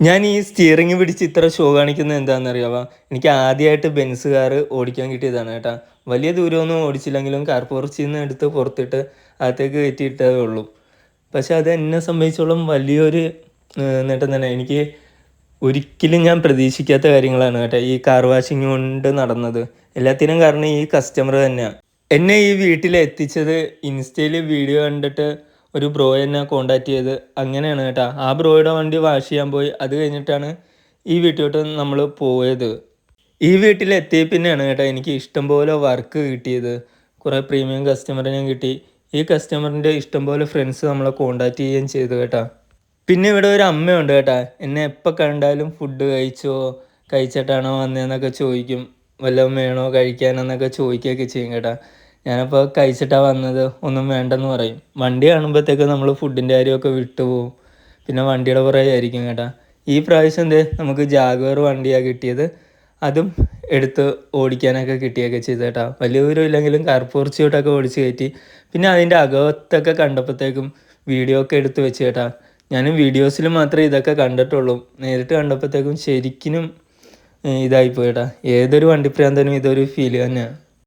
ഞാൻ ഈ സ്റ്റിയറിംഗ് പിടിച്ച് ഇത്ര ഷോ കാണിക്കുന്നത് എന്താണെന്നറിയാവാ? എനിക്ക് ആദ്യമായിട്ട് ബെൻസ് കാർ ഓടിക്കാൻ കിട്ടിയതാണ് കേട്ടാ. വലിയ ദൂരമൊന്നും ഓടിച്ചില്ലെങ്കിലും കാർ പോർച്ചിൽ നിന്ന് എടുത്ത് പുറത്തിട്ട് അകത്തേക്ക് കയറ്റിയിട്ടേ ഉള്ളൂ. പക്ഷെ അത് എന്നെ സംബന്ധിച്ചോളം വലിയൊരു നേട്ടം തന്നെ. എനിക്ക് ഒരിക്കലും ഞാൻ പ്രതീക്ഷിക്കാത്ത കാര്യങ്ങളാണ് കേട്ടോ ഈ കാർ വാഷിംഗ് കൊണ്ട് നടന്നത്. എല്ലാത്തിനും കാരണം ഈ കസ്റ്റമർ തന്നെയാണ് എന്നെ ഈ വീട്ടിൽ എത്തിച്ചത് ഇൻസ്റ്റയിൽ വീഡിയോ കണ്ടിട്ട് ഒരു ബ്രോ എന്നെ കോണ്ടാക്ട് ചെയ്ത്. അങ്ങനെയാണ് കേട്ടോ. ആ ബ്രോയുടെ വണ്ടി വാഷ് ചെയ്യാൻ പോയി. അത് കഴിഞ്ഞിട്ടാണ് ഈ വീട്ടിലോട്ട് നമ്മൾ പോയത്. ഈ വീട്ടിൽ എത്തിയ പിന്നെയാണ് കേട്ടോ എനിക്ക് ഇഷ്ടംപോലെ വർക്ക് കിട്ടിയത്. കുറേ പ്രീമിയം കസ്റ്റമറിനെ കിട്ടി. ഈ കസ്റ്റമറിന്റെ ഇഷ്ടംപോലെ ഫ്രണ്ട്സ് നമ്മളെ കോണ്ടാക്ട് ചെയ്യുകയും ചെയ്തു കേട്ടോ. പിന്നെ ഇവിടെ ഒരു അമ്മയുണ്ട് കേട്ടാ. എന്നെ എപ്പോൾ കണ്ടാലും ഫുഡ് കഴിച്ചോ കഴിച്ചിട്ടാണോ വന്നതെന്നൊക്കെ ചോദിക്കും. വല്ലതും വേണോ കഴിക്കാനെന്നൊക്കെ ചോദിക്കുകയൊക്കെ ചെയ്യും കേട്ടാ. ഞാനപ്പോൾ കഴിച്ചിട്ടാണ് വന്നത്. ഒന്നും വേണ്ടെന്ന് പറയും. വണ്ടി കാണുമ്പോഴത്തേക്ക് നമ്മൾ ഫുഡിന്റെ കാര്യമൊക്കെ വിട്ടുപോകും പിന്നെ വണ്ടിയുടെ പുറകെ ആയിരിക്കും കേട്ടാ. ഈ പ്രാവശ്യം എന്തേ? നമുക്ക് ജാഗവർ വണ്ടിയാണ് കിട്ടിയത്. അതും എടുത്ത് ഓടിക്കാനൊക്കെ കിട്ടിയൊക്കെ ചെയ്തു കേട്ടാ. വലിയ ദൂരം ഇല്ലെങ്കിലും കർപ്പൂർച്ചിയോട്ടൊക്കെ ഓടിച്ച് കയറ്റി. പിന്നെ അതിന്റെ അകത്തൊക്കെ കണ്ടപ്പോഴത്തേക്കും വീഡിയോ ഒക്കെ എടുത്ത് വെച്ച് കേട്ടാ. ഞാനും വീഡിയോസിൽ മാത്രമേ ഇതൊക്കെ കണ്ടിട്ടുള്ളൂ. നേരിട്ട് കണ്ടപ്പോഴത്തേക്കും ശരിക്കും ഇതായിപ്പോയി കേട്ടാ. ഏതൊരു വണ്ടിപ്രാന്തനും ഇതൊരു ഫീൽ തന്നെയാണ്